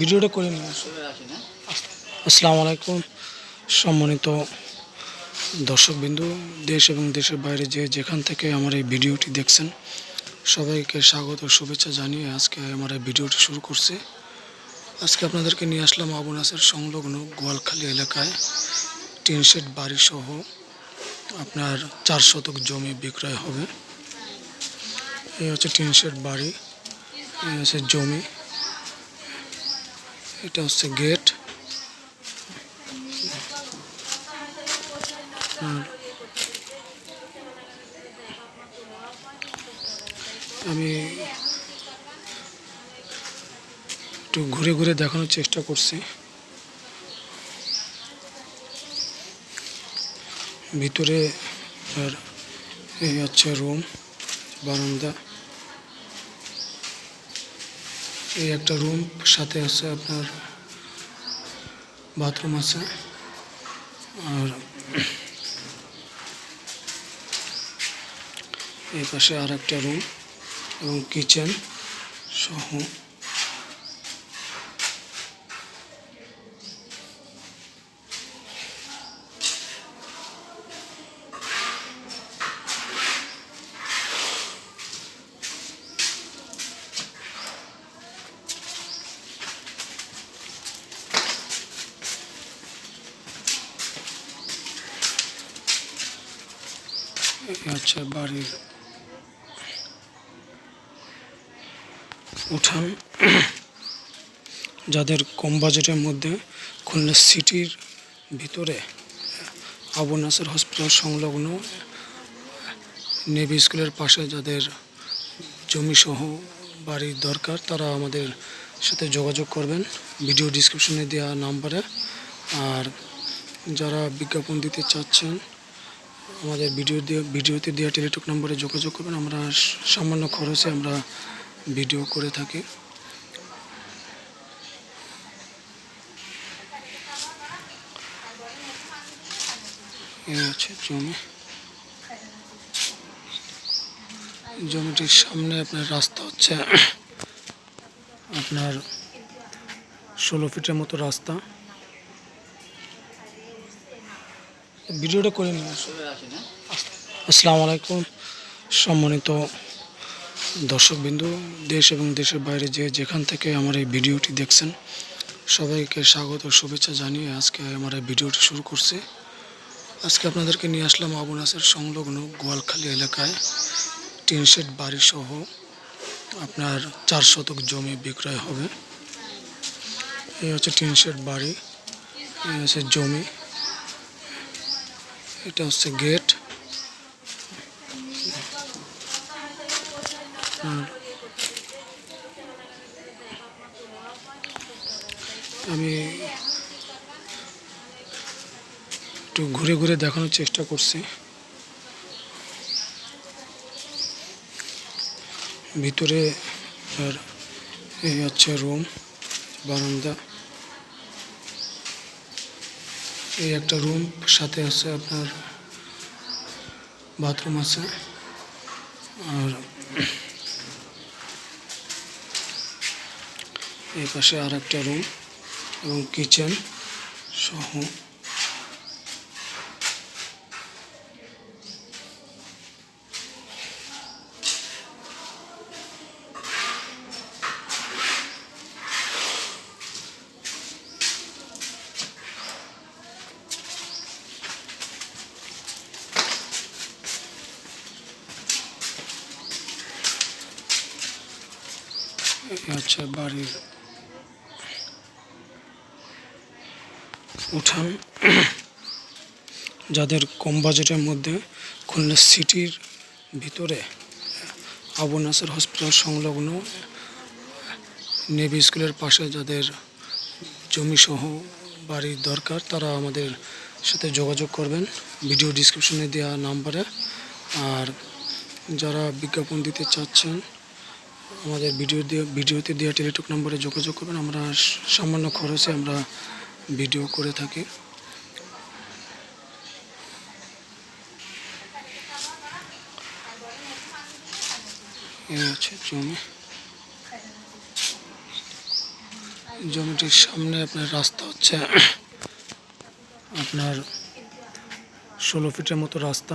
ভিডিওটা করে নিন। আসসালামু আলাইকুম। সম্মানিত দর্শকবিন্দু, দেশ এবং দেশের বাইরে যে যেখান থেকে আমার এই ভিডিওটি দেখছেন, সবাইকে স্বাগত শুভেচ্ছা জানিয়ে আজকে আমার এই ভিডিওটি শুরু করছি। আজকে আপনাদেরকে নিয়ে আসলাম আবু নাসের সংলগ্ন গোয়ালখালী এলাকায় টিন শেড বাড়ি সহ আপনার চার শতক জমি বিক্রয় হবে। এই হচ্ছে টিন শেড বাড়ি, এই হচ্ছে জমি। এটা হচ্ছে গেট আমি একটু ঘুরে ঘুরে দেখানোর চেষ্টা করছি। ভিতরে আর এই হচ্ছে রুম বারান্দা। এই একটা রুম সাথে আছে আপনার বাথরুম আছে। আর এই পাশে আর একটা রুম এবং কিচেন সহ। এই হচ্ছে বাড়ির উঠান। যাদের কম বাজেটের মধ্যে খুলনা সিটির ভিতরে আবু নাসের হসপিটাল সংলগ্ন নেভি স্কুলের পাশে যাদের জমিসহ বাড়ির দরকার, তারা আমাদের সাথে যোগাযোগ করবেন। ভিডিও ডিসক্রিপশনে দেওয়া নাম্বারে। আর যারা বিজ্ঞাপন দিতে চাচ্ছেন আমাদের ভিডিও দিয়ে ভিডিওতে দেওয়া টেলিটক নম্বরে যোগাযোগ করবেন। আমরা সামান্য খরচে আমরা ভিডিও করে থাকি। হচ্ছে জমি। জমিটির সামনে আপনার রাস্তা হচ্ছে আপনার ষোলো ফিটের মতো রাস্তা। ভিডিওটা করে নিন। আসসালামু আলাইকুম। সম্মানিত দর্শকবিন্দু দেশ এবং দেশের বাইরে যে যেখান থেকে আমার এই ভিডিওটি দেখছেন সবাইকে স্বাগত শুভেচ্ছা জানিয়ে আজকে আমার এই ভিডিওটি শুরু করছি। আজকে আপনাদেরকে নিয়ে আসলাম আবু নাসের সংলগ্ন গোয়ালখালী এলাকায় টিন শেড বাড়ি সহ আপনার চার শতক জমি বিক্রয় হবে। এই হচ্ছে টিন শেড বাড়ি এই হচ্ছে জমি। এটা হচ্ছে গেট আমি একটু ঘুরে ঘুরে দেখানোর চেষ্টা করছি। ভিতরে আর এই হচ্ছে রুম বারান্দা। এই একটা রুম সাথে আছে আপনার বাথরুম আছে। আর এই পাশে আর একটা রুম এবং কিচেন সহ। হচ্ছে বাড়ির উঠান, যাদের কম বাজেটের মধ্যে খুলনা সিটির ভিতরে আবু নাসের হসপিটাল সংলগ্ন নেভি স্কুলের পাশে যাদের জমিসহ বাড়ির দরকার, তারা আমাদের সাথে যোগাযোগ করবেন। ভিডিও ডিসক্রিপশনে দেওয়া নাম্বারে। আর যারা বিজ্ঞাপন দিতে চাচ্ছেন আমাদের ভিডিও দিয়ে ভিডিওতে দেওয়া টেলিটক নম্বরে যোগাযোগ করবেন। আমরা সামান্য খরচে আমরা ভিডিও করে থাকি। হচ্ছে জমি। জমিটির সামনে আপনার রাস্তা হচ্ছে আপনার ষোলো ফিটের মতো রাস্তা।